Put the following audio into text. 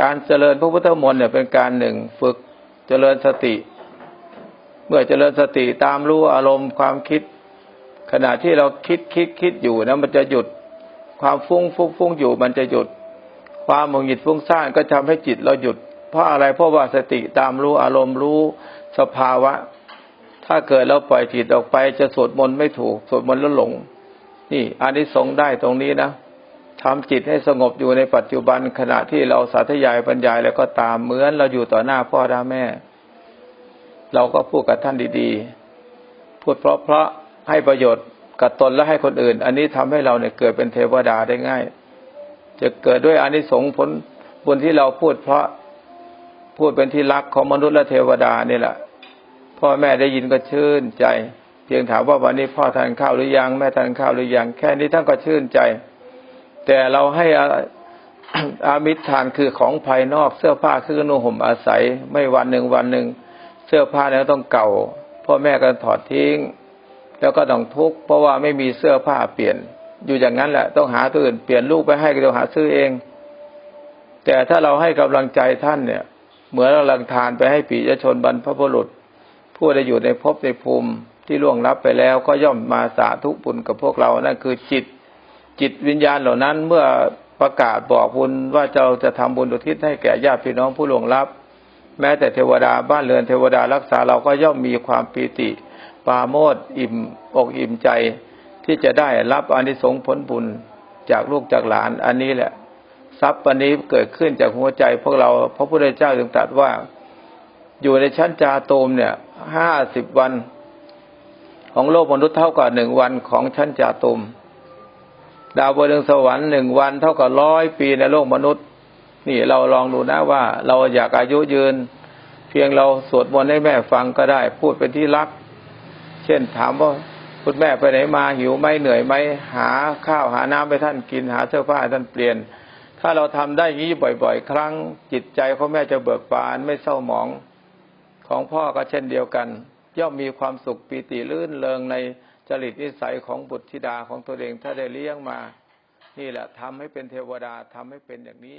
การเจริญพระพุทธมนต์เนี่ยเป็นการหนึ่งฝึกเจริญสติ เมื่อเจริญสติตามรู้อารมณ์ความคิด ขณะที่เราคิดคิดคิดอยู่นะมันจะหยุดความฟุ้งฟุ้งฟุ้งอยู่มันจะหยุด ความหงุดหงิดฟุ้งซ่านก็ทำให้จิตเราหยุด เพราะอะไรเพราะว่าสติตามรู้อารมณ์รู้สภาวะ ถ้าเกิดเราปล่อยจิตออกไปจะสวดมนต์ไม่ถูกสวดมนต์แล้วหลง นี่อันนี้สงส์ได้ตรงนี้นะ ทำจิตให้สงบอยู่ในปัจจุบันขณะที่เราสาธยายบรรยายแล้วก็ตามเหมือนเราอยู่ต่อหน้าพ่อแม่ เราก็พูดกับท่านดีๆ พูดเพราะๆให้ประโยชน์กับตนและให้คนอื่น อันนี้ทำให้เราเนี่ยเกิดเป็นเทวดาได้ง่าย จะเกิดด้วยอานิสงส์ผลบุญที่เราพูดเพราะพูดเป็นที่รักของมนุษย์และเทวดานี่แหละพ่อแม่ได้ยินก็ชื่นใจ เพียงถามว่าวันนี้พ่อทานข้าวหรือยังแม่ทานข้าวหรือยังแค่นี้ท่านก็ชื่นใจ แต่เราให้อาอามิตรทานคือของภายนอกเสื้อผ้าคือนุ่งห่มอาศัย ไม่วันหนึ่งวันหนึ่งเสื้อผ้าเนี่ยต้องเก่าพ่อแม่ก็ถอดทิ้ง แล้วก็ต้องทุกข์เพราะว่าไม่มีเสื้อผ้าเปลี่ยน อยู่อย่างนั้นแหละต้องหาตัวอื่นเปลี่ยนลูกไปให้ก็ต้องหาซื้อเอง แต่ถ้าเราให้กำลังใจท่านเนี่ย เหมือนเราลังทานไปให้ปียชนบรรพบุรุษ ผู้ได้อยู่ในภพในภูมิที่ล่วงลับไปแล้วก็ย่อมมาสาธุบุญกับพวกเรานั่นคือจิต จิตวิญญาณเหล่านั้นเมื่อประกาศบอกบุญว่าเราจะทำบุญอุทิศให้แก่ญาติพี่น้องผู้หลงลับ แม้แต่เทวดาบ้านเรือนเทวดารักษาเราก็ย่อมมีความปีติ ปาโมทย์อิ่มอกอิ่มใจ ที่จะได้รับอานิสงส์ผลบุญจากลูกจากหลานอันนี้แหละ ทรัพย์อันนี้เกิดขึ้นจากหัวใจพวกเราพระพุทธเจ้าถึงตรัสว่า อยู่ในชั้นจาโตมเนี่ยห้าสิบวัน ของโลกมนุษย์เท่ากับหนึ่งวันของชั้นจาโตม ดาวบนดวงสวรรค์หนึ่งวันเท่ากับร้อยปีในโลกมนุษย์ นี่เราลองดูนะว่า เราอยากอายุยืน เพียงเราสวดมนต์ให้แม่ฟังก็ได้ พูดเป็นที่รัก เช่นถามว่าคุณแม่ไปไหนมาหิวไหมเหนื่อยไหมหาข้าวหาน้ำไปท่านกินหาเสื้อผ้าให้ท่านเปลี่ยน ถ้าเราทำได้อย่างนี้บ่อย ๆ ครั้งจิตใจของแม่จะเบิกบานไม่เศร้าหมองของพ่อก็เช่นเดียวกัน ย่อมมีความสุขปีติลื่นเริงใน จริตนิสัยของบุตรธิดาของตัวเองถ้าได้เลี้ยงมา นี่แหละทำให้เป็นเทวดาทำให้เป็นอย่างนี้